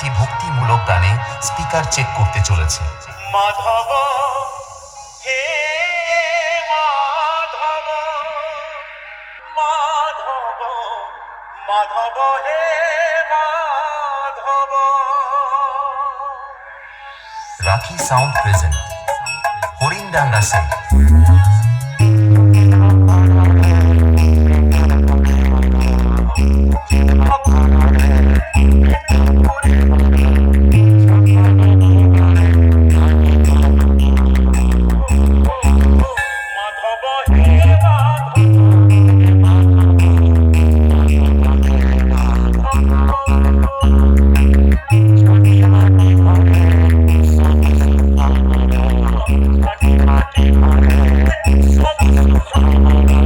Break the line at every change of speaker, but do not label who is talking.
একটি ভক্তিমূলক গানে স্পিকার চেক করতে চলেছে।
মাধব হে মাধব মাধব মাধব হে মাধব।
রাখি সাউন্ড প্রেজেন্ট হরিণডাঙ্গা সিং
মাধব Thank you.